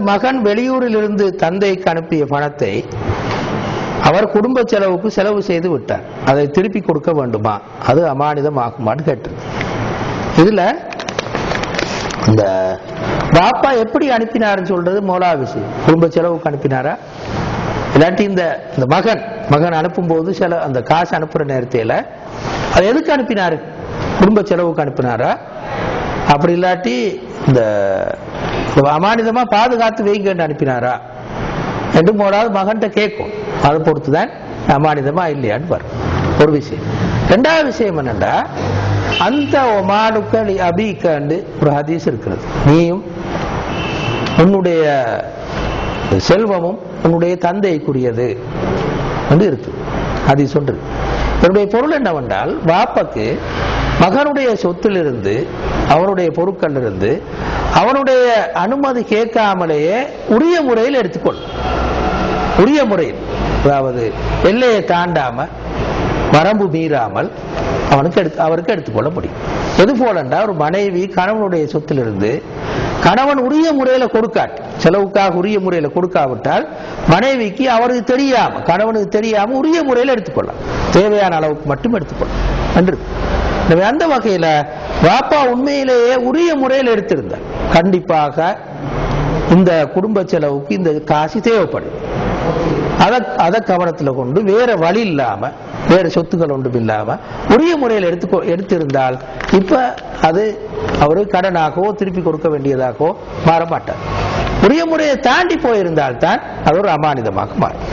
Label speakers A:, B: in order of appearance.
A: மகன் வெளியூரில் இருந்து தந்தைக்கு அனுப்பிய பணத்தை அவர் குடும்ப செலவுக்கு செலவு செய்து விட்டார். அதை திருப்பி கொடுக்க வேண்டுமா? அது அமானிதம் ஆகுமான்னு கேட்டது. இதுல இந்த பாப்பா எப்படி அனுப்பினாருன்னு சொல்றது மோலா விஷயம். குடும்ப செலவுக்கு அனுப்பினாரா? இல்லாட்டி இந்த இந்த மகன் மகன் அனுப்பும் போது சில அந்த காசு அனுப்புற நேரத்தில அது எதுக்கு அனுப்பினாரு? குடும்ப செலவுக்கு அனுப்பினாரா? அப்படி இல்லாட்டி இந்த அமானிதமா பாதுகாத்து வைங்கன்னு அனுப்பினாரா? என்று போடாது மகன்கிட்ட கேட்கும். அதை பொறுத்துதான் அமானிதமா இல்லையான்னு பாரு. ஒரு விஷயம். ரெண்டாவது விஷயம் என்னண்டா அந்த ஒமானுக்கள் அபிக்காண்டு ஒரு ஹதீஸ் இருக்கிறது. நீயும் உன்னுடைய செல்வமும் உன்னுடைய தந்தைக்குரியது என்று இருக்கு. ஹதீஸ் ஒன்று. என்னுடைய பொருள் என்னவென்றால் வாப்பக்கு மகனுடைய சொத்திலிருந்து அவனுடைய பொருட்கள் இருந்து அவனுடைய அனுமதி கேட்காமலேயே உரிய முறையில் எடுத்துக்கொள். உரிய முறையில். அதாவது எல்லையை தாண்டாம வரம்பு மீறாமல் அவனுக்கு எடுத்து அவருக்கு எடுத்துக்கொள்ள முடியும். எது போலண்டா ஒரு மனைவி கணவனுடைய சொத்திலிருந்து கணவன் உரிய முறையில கொடுக்காட்டு செலவுக்காக உரிய முறையில கொடுக்காவிட்டால் மனைவிக்கு அவருக்கு தெரியாம கணவனுக்கு தெரியாம உரிய முறையில் எடுத்துக்கொள்ளலாம். தேவையான அளவுக்கு மட்டும் எடுத்துக்கொள்ளலாம் என்று அந்த வகையில வாப்பா உண்மையிலேயே உரிய முறையில் எடுத்திருந்தார். கண்டிப்பாக இந்த குடும்ப செலவுக்கு இந்த காசு தேவைப்படும். அதை அதை கவனத்துல கொண்டு வேற வழி இல்லாம வேற சொத்துக்கள் ஒன்றும் இல்லாம உரிய முறையில் எடுத்து எடுத்திருந்தால் இப்ப அது அவரு கடனாகவோ திருப்பி கொடுக்க வேண்டியதாகவோ மாற மாட்டார் உரிய முறையை தாண்டி போயிருந்தால் தான் அது ஒரு அமானிதமாக மாறும்.